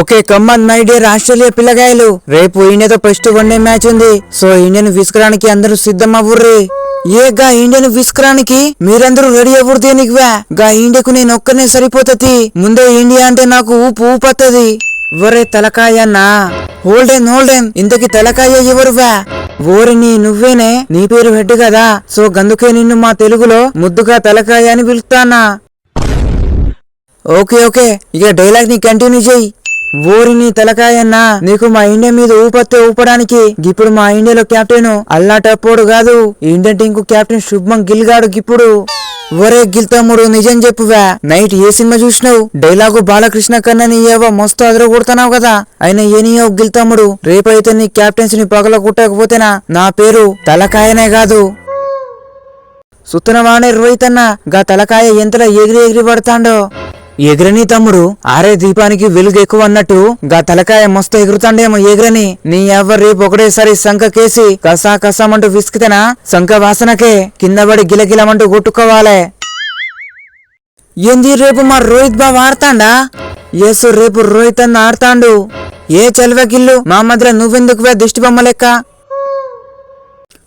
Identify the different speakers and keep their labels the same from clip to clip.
Speaker 1: Okay come on my dear Australia పిల్లగాయలు. రేపు ఇండియాతో first one day match ఉంది. సో ఇండియన్ విసుకురానికి అందరూ సిద్ధం అవ్వుర్రి ఏ గా ఇండియన్ విసుకరానికి మీరందరూ రెడీ అవ్వరు దేనికివా? గా ఇండియాకు నేను ఒక్కనే సరిపోతుంది. ముందే ఇండియా అంటే నాకు ఊపు ఊపత్తది. ఒరే తలకాయన్నా హోల్డెన్ హోల్డెన్ ఇంతకి తలకాయ ఎవరువా? ఓరిని నువ్వేనే? నీ పేరు హెడ్ కదా. సో గందుకే నిన్ను మా తెలుగులో ముద్దుగా తలకాయ అని పిలుస్తానా ఓకే ఓకే. ఇక డైలాగ్ని కంటిన్యూ చేయి. ఓరిని తెలకాయన్నా నీకు మా ఇండియా మీద ఊపత్తే ఊపడానికి ఇప్పుడు మా ఇండియాలో కెప్టెన్ అల్లాటప్పోడు కాదు. ఇండియన్ టీం కు కెప్టెన్ శుభ్మం గిల్ గాడు గిప్పుడు. ఒరే గిల్ తమ్ముడు నిజం చెప్పువా. నైట్ ఏ సినిమా చూసినావు? డైలాగు బాలకృష్ణ కన్నని ఏవో మస్తు అదర కొడుతున్నావు కదా. అయినా ఏనియో గిల్ తమ్ముడు రేపైతే నీ కెప్టెన్స్ని పగల కుట్టకపోతేనా నా పేరు తలకాయనే కాదు. సుత్తనవాణి రోహిత్ అన్న గా తలకాయ ఎంతలా ఎగిరి ఎగిరి పడతాండో? ఎగిరని తమ్ముడు ఆరే దీపానికి వెలుగు ఎక్కువ అన్నట్టు గా తలకాయ మస్తు ఎగురుతాండేమో ఎగిరని. నీ ఎవ్వరు రేపు ఒకటేసారి శంఖ కేసి కసా కసామంటూ విసికితేనా? శంఖ వాసనకే కింద పడి గిలగిలమంటూ కొట్టుకోవాలే. ఏంది రేపు మా రోహిత్ బాబు ఆడతాండా ఏసు రేపు రోహిత్ అన్న ఆడతాండు. ఏ చల్వకిల్లు? మా మధ్య నువ్వెందుకు దిష్టి బొమ్మ లెక్క?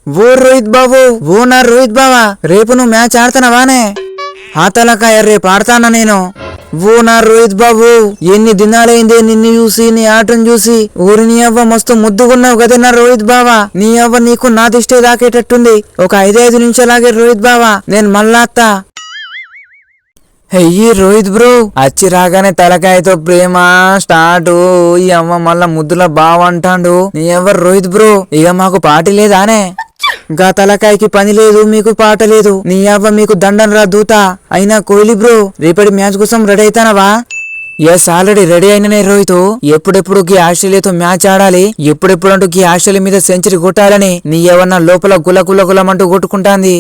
Speaker 1: ఓ రోహిత్ బాబు ఓ నా రోహిత్ బావా రేపు నువ్వు మ్యాచ్ ఆడతానవానే. ఆ తలకాయ రేపు ఆడతానా నేను? ఓ నా రోహిత్ బాబు ఎన్ని దినాలైందే నిన్ను చూసి నీ ఆటను చూసి. ఊరి నీ అవ్వ మస్తు ముద్దుగున్నావు కదా నా రోహిత్ బావా? నీ అవ్వ నీకు నా దిష్టి దాకేటట్టుంది. ఒక ఐదైదు నిమిషాలాగే రోహిత్ బావా నేను మళ్ళా హెయ్యి రోహిత్ బ్రో అచ్చి రాగానే తలకాయతో ప్రేమ స్టార్ట్. ఈ అమ్మ మళ్ళా ముద్దుల బావ అంటాండు. నీ ఎవరు రోహిత్ బ్రో ఇక మాకు పాటి లేదానే? గా తలకాయకి పని లేదు మీకు పాట లేదు. నీ అవ్వ మీకు దండం రా దూత. అయినా కోహ్లీ బ్రో రేపటి మ్యాచ్ కోసం రెడీ అవుతానవా ఎస్ ఆల్రెడీ రెడీ అయిననే రోహిత్. ఎప్పుడెప్పుడు గీ ఆస్ట్రేలియాతో మ్యాచ్ ఆడాలి? ఎప్పుడెప్పుడు అంటూ గీ ఆస్ట్రేలియా మీద సెంచరీ కొట్టాలని? నీ ఏమన్నా లోపల గుల గులమంటూ కొట్టుకుంటాంది?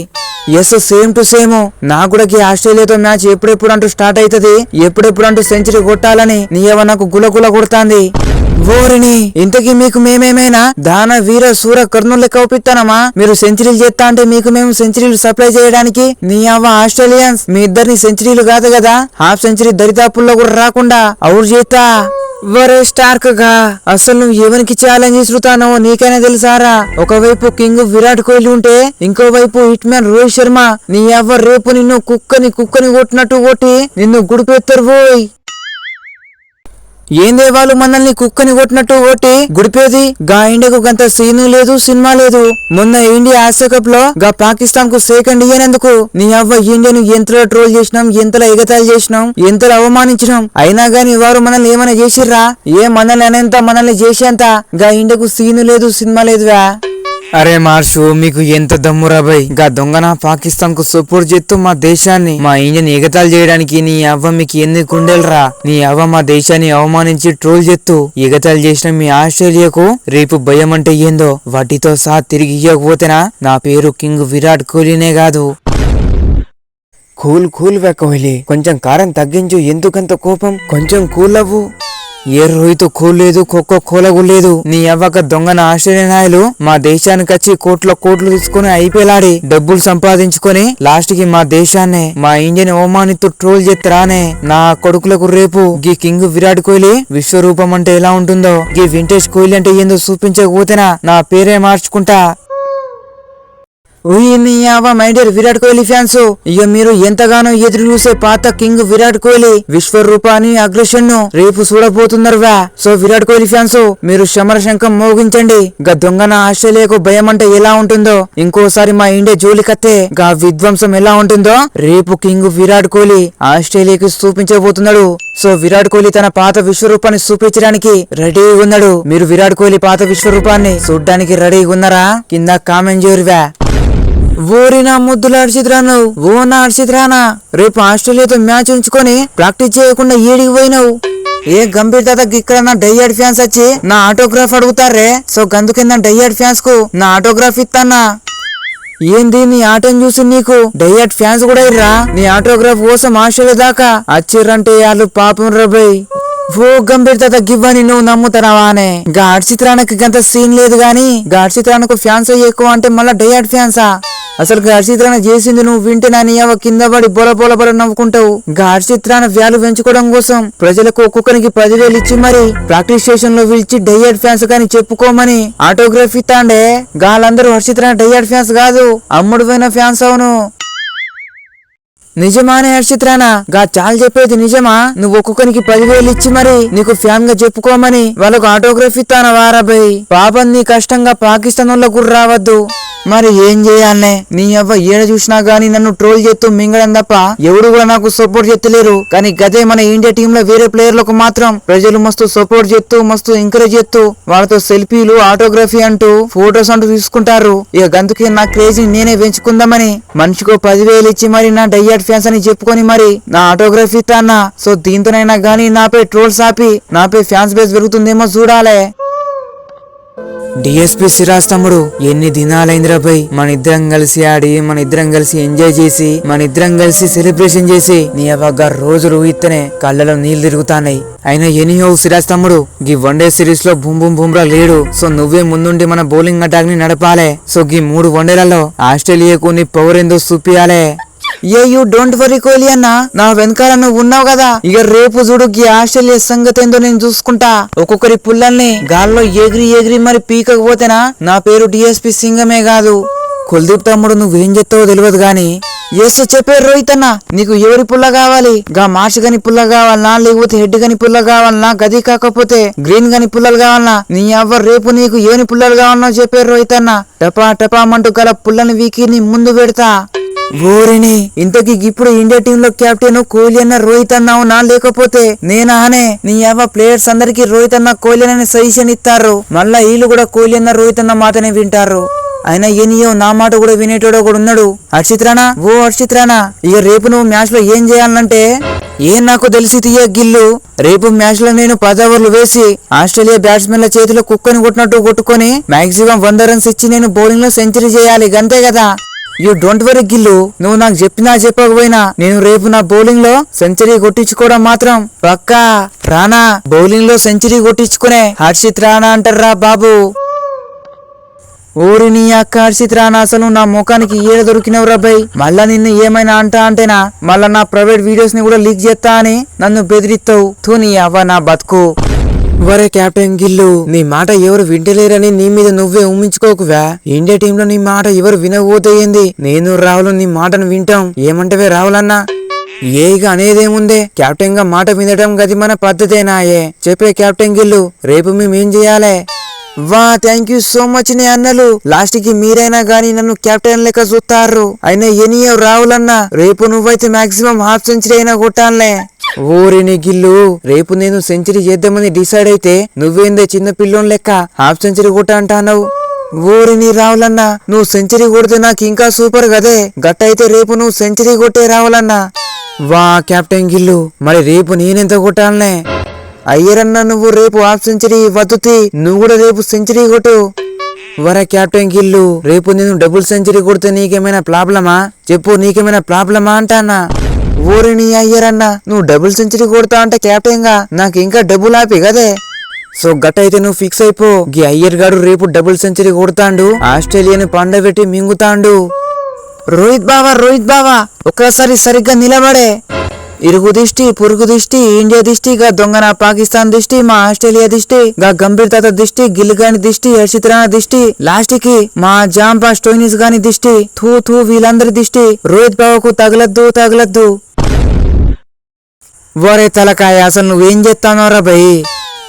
Speaker 1: ఎస్ సేమ్ టు సేమ్ నాకు కూడా గీ ఆస్ట్రేలియాతో మ్యాచ్ ఎప్పుడెప్పుడు అంటూ స్టార్ట్ అవుతుంది ఎప్పుడెప్పుడు అంటూ సెంచరీ కొట్టాలని? నీ ఏమన్నా నాకు గుల ఓరిని ఇంతకీ మీకు మేమేమైనా దాన వీర సూర కర్నూలు లెక్క ఒప్పిస్తానమా మీరు సెంచరీలు చేస్తా అంటే మీకు మేము సెంచరీలు సప్లై చేయడానికి నీ అవ్వ ఆస్ట్రేలియన్స్ మీ ఇద్దరిని సెంచరీలు కాదు కదా? హాఫ్ సెంచరీ దరిదాపుల్లో కూడా రాకుండా అవురు చేస్తా. వరే స్టార్క్గా అసలు నువ్వు ఎవరికి ఛాలెంజ్ ఇస్తున్నావో నీకైనా తెలుసారా? ఒకవైపు కింగ్ విరాట్ కోహ్లీ ఉంటే ఇంకోవైపు హిట్ మ్యాన్ రోహిత్ శర్మ. నీ అవ్వ రేపు నిన్ను కుక్కని కుక్కని కొట్టినట్టు కొట్టి నిన్ను గుడిపెత్తరు పోయ్ ఏందే వాళ్ళు మనల్ని కుక్కని కొట్టినట్టు కొట్టి గుడిపేది? గా ఇండియాకు గంత సీను లేదు సినిమా లేదు. మొన్న ఇండియా ఆసియా కప్లో గా పాకిస్తాన్కు సెకండ్ ఇయ్యనందుకు నీ అవ్వ ఇండియాను ఎంతలో ట్రోల్ చేసినాం ఎంతలో ఎగతాలు చేసినాం ఎంతలో అవమానించినాం. అయినా గాని వారు మనల్ని ఏమైనా చేసిర్రా? ఏ మనల్ని అనేంత మనల్ని చేసేంత? గా ఇండియాకు సీను లేదు సినిమా లేదువా అరే మార్సు మీకు ఎంత దమ్మురా బై గా దొంగన పాకిస్తాన్కు సపోర్ట్ చేస్తూ మా దేశాన్ని మా ఇండియన్ ఎగతాలు చేయడానికి నీ అవ్వ మీకు ఎన్ని కుండెలరా నీ అవ్వ మా దేశాన్ని అవమానించి ట్రోల్ చేస్తూ ఎగతాలు చేసిన మీ ఆస్ట్రేలియాకు రేపు భయం అంటే ఏందో వాటితో సహా తిరిగి ఇవ్వకపోతేనా నా పేరు కింగ్ విరాట్ కోహ్లీనే కాదు. కూల్ కూల్ వే కోహ్లీ. కొంచెం కారం తగ్గించు ఎందుకంత కోపం? కొంచెం కూల్ అవ్వు. ఏ రోహిత్ కూల్ లేదు ఖోఖో కోలగు లేదు నీ అవ్వక దొంగన ఆస్ట్రేలియన్ నాయలు మా దేశానికి వచ్చి కోట్ల కోట్లు తీసుకుని ఐపీఎల్ డబ్బులు సంపాదించుకొని లాస్ట్కి మా దేశాన్ని మా ఇండియన్ అవమానితూ ట్రోల్ చేస్తారానే నా కొడుకులకు రేపు గీ కింగ్ విరాట్ కోహ్లీ విశ్వరూపం అంటే ఎలా ఉంటుందో గీ వింటేజ్ కోహ్లీ అంటే ఏందో చూపించకపోతేనా నా పేరే మార్చుకుంటా. ఊహినియావా my dear Virat Kohli fans. ఇక మీరు ఎంతగానో ఎదురు చూసే పాత కింగ్ విరాట్ కోహ్లీ. విశ్వరూపాన్ని అగ్రెషన్ను రేపు చూడబోతున్నారు వా సో విరాట్ కోహ్లీ ఫ్యాన్స్ మీరు శమర శంఖం మోగించండి. గా దొంగన ఆస్ట్రేలియాకు భయం అంటే ఎలా ఉంటుందో? ఇంకోసారి మా ఇండియా జోలికత్తే గా విధ్వంసం ఎలా ఉంటుందో? రేపు కింగ్ విరాట్ కోహ్లీ ఆస్ట్రేలియాకి చూపించబోతున్నాడు. సో విరాట్ కోహ్లీ తన పాత విశ్వరూపాన్ని చూపించడానికి రెడీ ఉన్నాడు. మీరు విరాట్ కోహ్లీ పాత విశ్వరూపాన్ని చూడడానికి రెడీ ఉన్నారా? కింద కామెంట్ చేయరువా? ఓరి నా ముద్దులు అడిచిద్రాను ఓ నా అడిచిద్రానా రేపు ఆస్ట్రేలియాతో మ్యాచ్ ఉంచుకొని ప్రాక్టీస్ చేయకుండా ఏడికి పోయినావు. ఏ గంభీర్ ఇక్కడ నా డయ్యాడ్ ఫ్యాన్స్ వచ్చి నా ఆటోగ్రాఫ్ అడుగుతారే సో గందుకింద డయ్యాడ్ ఫ్యాన్స్కు నా ఆటోగ్రాఫ్ ఇస్తానా ఏంది నీ ఆటోని చూసి నీకు డయ్యాడ్ ఫ్యాన్స్ కూడా ఇర్రా? నీ ఆటోగ్రాఫ్ కోసం ఆస్ట్రేలియా దాకా అచ్చిర్రంటే వాళ్ళు పాపం రబై ఓ గంభీర్ తాత గివ్వని నువ్వు నమ్ముతారావానే గా చిత్రానికి గంత సీన్ లేదు గాని గా చిత్రానికి ఫ్యాన్స్ ఎక్కువ అంటే మళ్ళా డయాడ్ ఫ్యాన్సా? అసలు గా హర్షిత్రాన చేసింది నువ్వు వింటే నా కింద పడి బొల బొల బొల నవ్వుకుంటావు. గా హర్షిత్రాన వ్యాలు పెంచుకోవడం కోసం ప్రజలకు ఒక్కొక్కరికి పదివేలు ఇచ్చి మరి ప్రాక్టీస్ స్టేషన్లో పిలిచి డయ్యాడ్ ఫ్యాన్స్ కానీ చెప్పుకోమని ఆటోగ్రఫీ తాండే. గాలందరూ హర్షిత్రాన డయ్యాడ్ ఫ్యాన్స్ కాదు అమ్ముడు పోయిన ఫ్యాన్స్ అవును. నిజమానే హర్షిత్రానా? గా చాలు చెప్పేది నిజమా? నువ్వు ఒక్కొక్కరికి పదివేలు ఇచ్చి మరి నీకు ఫ్యాన్గా చెప్పుకోమని వాళ్ళకు ఆటోగ్రఫీ తాన వారాబై. పాపం నీ కష్టంగా పాకిస్తాన్ వాళ్ళకు కూడా రావద్దు మరి ఏం చేయాలనే నీ అవ్వ ఏడ చూసినా గానీ నన్ను ట్రోల్ చేస్తూ మింగడం తప్ప ఎవడు కూడా నాకు సపోర్ట్ చేస్తలేరు కానీ గదే మన ఇండియా టీమ్లో వేరే ప్లేయర్లకు మాత్రం ప్రజలు మస్తు సపోర్ట్ చేస్తూ మస్తు ఎంకరేజ్ చేస్తూ వాళ్ళతో సెల్ఫీలు ఆటోగ్రఫీ అంటూ ఫోటోస్ అంటూ తీసుకుంటారు. ఇక గందుకే నా క్రేజీ నేనే పెంచుకుందామని. మనిషికో పదివేలు ఇచ్చి మరి నా డయ్యాడ్ ఫ్యాన్స్ అని చెప్పుకొని మరి నా ఆటోగ్రఫీ తన్నా సో దీంతోనైనా గానీ నాపై ట్రోల్స్ ఆపి నాపై ఫ్యాన్స్ బేస్ పెరుగుతుందేమో చూడాలే. డిఎస్పి సిరాజ్ తమ్ముడు ఎన్ని దినాలైందిరా పోయి మన ఇద్దరం కలిసి ఆడి మన ఇద్దరం కలిసి ఎంజాయ్ చేసి మన ఇద్దరం కలిసి సెలబ్రేషన్ చేసి నీ అవ్వగా రోజు రోహిత్తనే కళ్ళలో నీళ్ళు తిరుగుతాన్నాయి. అయినా ఎనీహో సిరాజ్ తమ్ముడు గీ వన్డే సిరీస్లో బూమ్ బూమ్ బూమ్రా లేడు. సో నువ్వే ముందుండి మన బౌలింగ్ అటాక్ని నడపాలే. సో గీ మూడు వన్డేలలో ఆస్ట్రేలియాకు నీ పవర్ ఏందో చూపియాలే. ఏ యూ డోంట్ వరీ కోహ్లీ అన్న. నా వెనకాల నువ్వు ఉన్నావు కదా. ఇక రేపు చూడు ఈ ఆస్ట్రేలియా సంగతి ఏందో నేను చూసుకుంటా. ఒక్కొక్కరి పుల్లల్ని గాల్లో ఎగిరి ఎగిరి మరి పీకకపోతేనా? నా పేరు డిఎస్పి సింగమే కాదు. కుల్దీప్ తమ్ముడు నువ్వేం చెప్తావో తెలియదు గాని. ఎస్ చెప్పే రోహిత్ అన్న నీకు ఎవరి పుల్ల కావాలి? గా మార్చ్ గని పుల్ల కావాలనా? లేకపోతే హెడ్ గని పుల్ల కావాలనా? గది కాకపోతే గ్రీన్ గని పుల్లలు కావాలనా? నీ అవ్వ రేపు నీకు ఏని పుల్లలు కావాలనో చెప్పే రోహిత్ అన్న. టపా టపామంటూ గల పుల్లని వీకి నీ ముందు పెడతా. ఓరిని ఇంతకి ఇప్పుడు ఇండియా టీమ్లో కెప్టెన్ కోహ్లీ అన్న రోహిత్ అన్న అవునా లేకపోతే నేనా అనే? నీ అవ్వ ప్లేయర్స్ అందరికి రోహిత్ అన్న కోహ్లీ అనే సజెషన్ ఇస్తారు. మళ్ళా వీళ్ళు కూడా కోహ్లీ అన్న రోహిత్ అన్న మాటనే వింటారు. అయినా ఏనియో నా మాట కూడా వినేటోడో కూడా ఉన్నాడు. హర్షిత్రానా? ఓ హర్షిత్రానా? ఇక రేపు నువ్వు మ్యాచ్లో ఏం చేయాలంటే? ఏం నాకు తెలిసి తీయ గిల్లు? రేపు మ్యాచ్లో నేను పది ఓవర్లు వేసి ఆస్ట్రేలియా బ్యాట్స్మెన్ల చేతిలో కుక్కని కొట్టినట్టు కొట్టుకొని మాక్సిమం వంద రన్స్ ఇచ్చి నేను బౌలింగ్లో సెంచరీ చేయాలి. అంతే కదా? యూ డోంట్ వరీ గిల్లు. నువ్వు నాకు చెప్పినా చెప్పకపోయినా నేను రేపు నా బౌలింగ్లో సెంచరీ కొట్టించుకోవడం మాత్రం పక్కా. రానా బౌలింగ్లో సెంచరీ కొట్టించుకునే హర్షిత్ రానా అంటారా బాబు. ఓరి నీ అక్క హర్షిత్ రానా అసలు నా ముఖానికి ఏడ దొరికినవురా బై. మళ్ళా నిన్ను ఏమైనా అంటా అంటేనా? మళ్ళా నా ప్రైవేట్ వీడియోస్ని కూడా లీక్ చేస్తా అని నన్ను బెదిరిస్తావు తూ నీ అవ్వ నా బతుకు. వరే కెప్టెన్ గిల్లు నీ మాట ఎవరు వింటలేరని నీ మీద నువ్వే ఉమ్మించుకోకువా ఇండియా టీంలో నీ మాట ఎవరు వినకపోతే ఏంది? నేను రావులు నీ మాటను వింటాం. ఏమంటవే రావులన్నా ఏగా అనేదేముందే? కెప్టెన్గా మాట వినడం గది మన పద్ధతేనాయే చెప్పే కెప్టెన్ గిల్లు రేపు మేమేం చేయాలే? వా థ్యాంక్ యూ సో మచ్ నే అన్నలు. లాస్ట్కి మీరైనా గానీ నన్ను కెప్టెన్ లెక్క చూస్తారు అయినా ఎనియో రావులన్నా రేపు నువ్వైతే మాక్సిమం హాఫ్ సెంచరీ అయినా కొట్టాలే ఓరిని గిల్లు రేపు నేను సెంచరీ చేద్దామని డిసైడ్ అయితే నువ్వేందే చిన్న పిల్లోని లెక్క హాఫ్ సెంచరీ కొట్ట అంటానవు ఓరిని రావులన్నా నువ్వు సెంచరీ కొడితే నాకు ఇంకా సూపర్ కదే. గట్టయితే రేపు నువ్వు సెంచరీ కొట్టే రావాలన్నా. వా కెప్టెన్ గిల్లు మరి రేపు నేనెంత కొట్టాలనే? అయ్యరన్నా నువ్వు రేపు హాఫ్ సెంచరీ వద్దుతి నువ్వు కూడా రేపు సెంచరీ కొట్టు. వర కెప్టెన్ గిల్లు రేపు నేను డబుల్ సెంచరీ కొడితే నీకేమైనా ప్రాబ్లమా? చెప్పు నీకేమైనా ప్రాబ్లమా అంటానా? ఊరి నీ అయ్యరన్నా నువ్వు డబుల్ సెంచరీ కొడతా అంటే కెప్టెన్గా నాకు ఇంకా డబ్బులు ఆపి కదే. సో గట్ అయితే నువ్వు ఫిక్స్ అయిపో. గీ అయ్యర్ గాడు రేపు డబుల్ సెంచరీ కొడతాండు ఆస్ట్రేలియాని పండబెట్టి మింగుతాండు. రోహిత్ బావా రోహిత్ బావా ఒక్కసారి సరిగ్గా నిలబడే. ఇరుగు దిష్టి పురుగు దిష్టి ఇండియా దిష్టి గా దొంగన పాకిస్తాన్ దిష్టి మా ఆస్ట్రేలియా దిష్టి గా గంభీర్ తాత దిష్టి గిల్గాని దిష్టి హర్షిత్ రాణా దిష్టి లాస్ట్కి మా జాంపా స్టోయినిస్ గాని దిష్టి థూ థూ వీళ్ళందరి దిష్టి రోహిత్ బావకు తగలద్దు తగలద్దు. ఒరే తలకాయ అసలు నువ్వేం చేస్తానోరా భయ్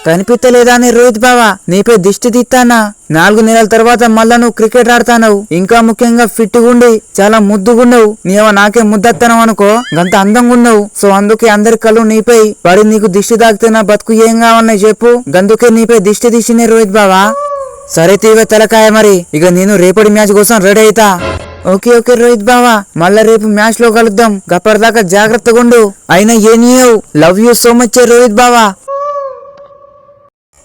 Speaker 1: కనిపించలేదా అని రోహిత్ బావా నీపై దిష్టి తీస్తానా నాలుగు నెలల తర్వాత మళ్ళా నువ్వు క్రికెట్ ఆడతానవు. ఇంకా ముఖ్యంగా ఫిట్ గుండి చాలా ముద్దుగుండవు నీవ నాకే ముద్దత్తనం అనుకో గంత అందంగా ఉన్నావు సో అందుకే అందరి కళ్ళు నీపై. పడి నీకు దిష్టి తాకితే నా బతుకు ఏం కావన్నాయి చెప్పు. గందుకే నీపై దిష్టి తీసినే రోహిత్ బావా. సరే తీవ తలకాయ మరి. ఇక నేను రేపటి మ్యాచ్ కోసం రెడీ అవుతా ఓకే ఓకే రోహిత్ బావా మళ్ళా రేపు మ్యాచ్లో కలుద్దాం. గప్పటిదాకా జాగ్రత్తగా ఉండు. అయినా anyhow love you so much Rohit బావా.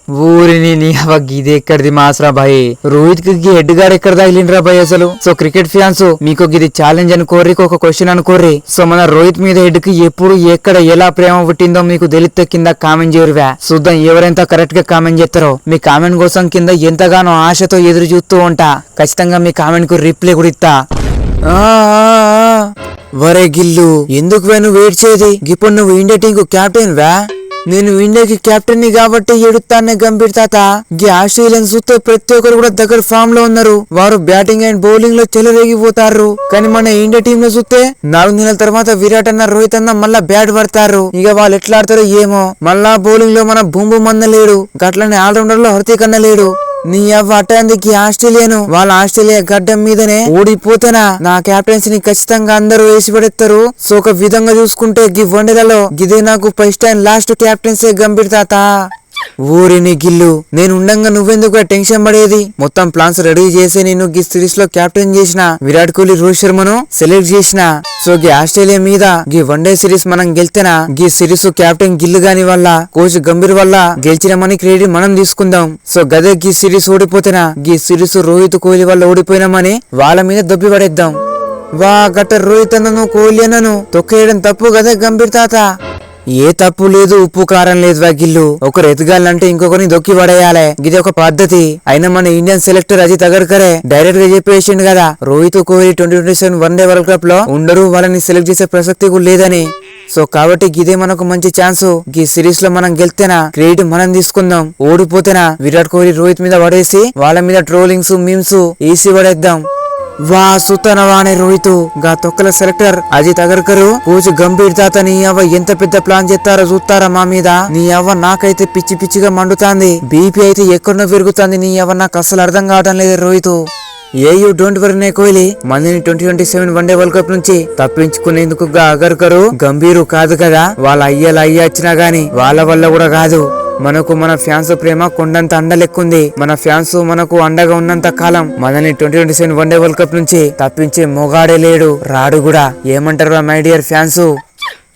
Speaker 1: ఊరిని నీ అవ్వ ఇది ఎక్కడిది మాసరా భాయ్ రోహిత్కి హెడ్ గారు ఎక్కడ తగిలిండ్రా భాయ్ అసలు? సో క్రికెట్ ఫ్యాన్స్ మీకు ఇది ఛాలెంజ్ అనుకోర్రి ఒక క్వశ్చన్ అనుకోర్రి. సో మన రోహిత్ మీద హెడ్కి ఎప్పుడు ఎక్కడ ఎలా ప్రేమ పుట్టిందో మీకు తెలిస్తే కింద కామెంట్ చేయరువా. చూద్దాం ఎవరెంత కరెక్ట్గా కామెంట్ చేస్తారో. మీ కామెంట్ కోసం కింద ఎంతగానో ఆశతో ఎదురు చూస్తూ ఉంటా. ఖచ్చితంగా మీ కామెంట్కు రిప్లై కూడా ఇస్తా. ఆ, వరే గిల్లు ఎందుకు వే నువ్వు ఏడ్చేది ఇప్పుడు నువ్వు ఇండియా టీం కు కెప్టెన్ వా? నేను ఇండియాకి కెప్టెన్ని కాబట్టి ఎడుతానే గంభీర్ తాత. ఈ ఆస్ట్రేలియన్ చూస్తే ప్రతి ఒక్కరు కూడా దగ్గర ఫామ్లో ఉన్నారు. వారు బ్యాటింగ్ అండ్ బౌలింగ్లో చెలరేగిపోతారు. కానీ మన ఇండియా టీమ్లో చూస్తే నాలుగు నెలల తర్వాత విరాట్ అన్న రోహిత్ అన్న మళ్ళా బ్యాట్ పడతారు. ఇక వాళ్ళు ఎట్లా ఆడతారో ఏమో. మళ్ళా బౌలింగ్లో మన భూమి మంద లేడు. గట్లనే ఆల్రౌండర్లో హృతిక్ అన్న లేడు. నీ అవ్వ అటాందికి ఆస్ట్రేలియాను? వాళ్ళ ఆస్ట్రేలియా గడ్డం మీదనే ఓడిపోతేనా? నా క్యాప్టెన్సీని ని ఖచ్చితంగా అందరూ వేసి పడేస్తారు సో ఒక విధంగా చూసుకుంటే గి వన్డేలలో గిదే నాకు first and last captaincy Gambhir తాత. ఊరిని గిల్లు. నేను ఉండంగా నువ్వెందుకు టెన్షన్ పడేది? మొత్తం ప్లాన్స్ రెడీ చేసి నేను గీ సిరీస్లో కెప్టెన్ చేసిన విరాట్ కోహ్లీ రోహిత్ శర్మను సెలెక్ట్ చేసిన. సో గీ ఆస్ట్రేలియా మీద గీ వన్డే సిరీస్ మనం గెలితేనా? గీ సిరీస్ కెప్టెన్ గిల్లు గాని వల్ల కోచ్ గంభీర్ వల్ల గెలిచినామని క్రెడిట్ మనం తీసుకుందాం. సో గదే గీ సిరీస్ ఓడిపోతేనా? గీ సిరీస్ రోహిత్ కోహ్లీ వల్ల ఓడిపోయినామని వాళ్ళ మీద దొబ్బి పడేద్దాం. వా గట్ట రోహిత్ అన్నను కోహ్లీ అన్నను తొక్కేయడం తప్పు కదా గంభీర్ తాత? ఏ తప్పు లేదు ఉప్పు కారం లేదు వగిల్లు ఒకరు ఎదగాలంటే ఇంకొకరిని దొక్కి పడేయాలి. ఇది ఒక పద్ధతి. అయినా మన ఇండియన్ సెలెక్టర్ అజిత్ అగర్కరే డైరెక్ట్గా చెప్పేసిండు కదా Rohit Kohli twenty twenty seven one day world కప్లో ఉండరు వాళ్ళని సెలెక్ట్ చేసే ప్రసక్తి కూడా లేదని. సో కాబట్టి ఇదే మనకు మంచి ఛాన్స్. ఈ సిరీస్లో మనం గెలితేనా? క్రెడిట్ మనం తీసుకుందాం. ఓడిపోతేనా? విరాట్ కోహ్లీ రోహిత్ మీద పడేసి వాళ్ళ మీద ట్రోలింగ్స్ మీమ్స్ ఈసీ పడేద్దాం. వా వాణి రోహిత్. గా తొక్కల సెలెక్టర్ అజిత్ అగర్కరు. కోచ్ గంభీర్ తాత నీ అవ్వ ఎంత పెద్ద ప్లాన్ చేస్తారో చూస్తారా మా మీద? నీ అవ్వ నాకైతే పిచ్చి పిచ్చిగా మండుతాంది. బీపీ అయితే ఎక్కడో పెరుగుతుంది. నీ అవ్వ నాకు అసలు అర్థం కావడం లేదు రోహిత్. ఏ యూ డోంట్ వరీ నే కోహ్లీ మందిని twenty twenty seven one day world cup నుంచి తప్పించుకునేందుకు అగర్కరు గంభీరు కాదు కదా. వాళ్ళ అయ్యలు అయ్య వచ్చినా గాని వాళ్ళ వల్ల కూడా కాదు. మనకు మన ఫ్యాన్స్ ప్రేమ కొండంత అండలెక్కుంది. మన ఫ్యాన్స్ మనకు అండగా ఉన్నంత కాలం మనల్ని twenty twenty seven one day world cup నుంచి తప్పించే మొగాడే లేడు. రాడు కూడా. ఏమంటారు my dear fans?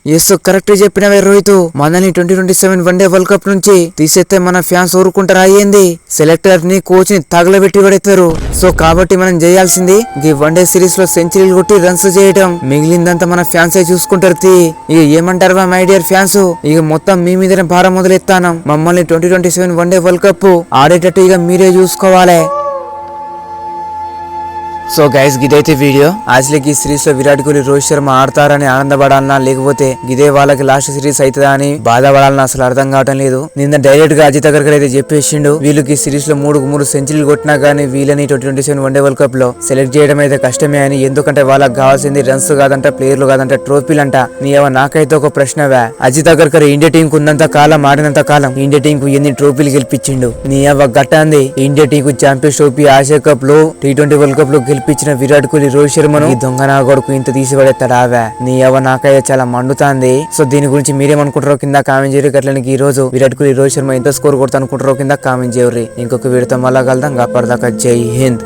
Speaker 1: Yes correct చెప్పినవే Rohit మనల్ని twenty twenty seven one day world cup నుంచి తీసేస్తే మన ఫ్యాన్స్ ఊరుకుంటారా అయ్యింది సెలెక్టర్ని కోచ్ని తగలబెట్టి పడేస్తారు సో కాబట్టి మనం చేయాల్సింది ఈ వన్డే సిరీస్లో సెంచరీలు కొట్టి రన్స్ చేయటం మిగిలిందంతా మన ఫ్యాన్సే చూసుకుంటారు తీ. ఇక ఏమంటారు మై డియర్ ఫ్యాన్స్? ఇక మొత్తం మీ మీదనే భారం మొదలెత్తాను. మమ్మల్ని twenty twenty seven one day world cup ఆడేటట్టు ఇక మీరే చూసుకోవాలి. సో గైస్ గిదైతే వీడియో అసలు సిరీస్లో విరాట్ కోహ్లీ రోహిత్ శర్మ ఆడతారని ఆనందపడాలన్నా లేకపోతే ఇదే వాళ్ళకి లాస్ట్ సిరీస్ అవుతుందా అని బాధపడాలన్నా అసలు అర్థం కావటం లేదు. నిన్న డైరెక్ట్గా అజిత్ అగర్కర్ అయితే చెప్పేసిండు వీళ్ళకి సిరీస్లో మూడు మూడు సెంచరీలు కొట్టినా గానీ వీళ్ళని twenty twenty seven one day world కప్లో సెలెక్ట్ చేయడం అయితే కష్టమే అని ఎందుకంటే వాళ్ళకి కావాల్సింది రన్స్ కాదంట ప్లేయర్లు కాదంట ట్రోఫీలు అంట నీ ఏమో నాకైతే ఒక ప్రశ్నవే అజిత్ అగర్కర్ ఇండియా టీం కు ఉన్నంత కాలం ఆడినంత కాలం ఇండియా టీం కు ఎన్ని ట్రోఫీలు గెలిపించిండు? నీ అవ్వ గట్టాంది. ఇండియా టీం కు ఛాంపియన్స్ ట్రోఫీ ఆసియా కప్లో టీ ట్వంటీ వరల్డ్ కప్లో గెలిపించిన విరాట్ కోహ్లీ రోహిత్ శర్మను ఈ దొంగ నా కొడుకు ఇంత తీసి పడేస్తాడు నీ అవ నాకైతే చాలా మండుతాంది. సో దీని గురించి మీరేమనుకుంటారో కింద కామెంట్ చేయరు. గట్లనికి ఈ రోజు విరాట్ కోహ్లీ రోహిత్ శర్మ ఎంత స్కోర్ కొడతా అనుకుంటారో కింద కామెంట్ చేయరు ఇంకొక వీడితో మళ్ళా కలుద్దాం. కాపాడదాకా జై హింద్.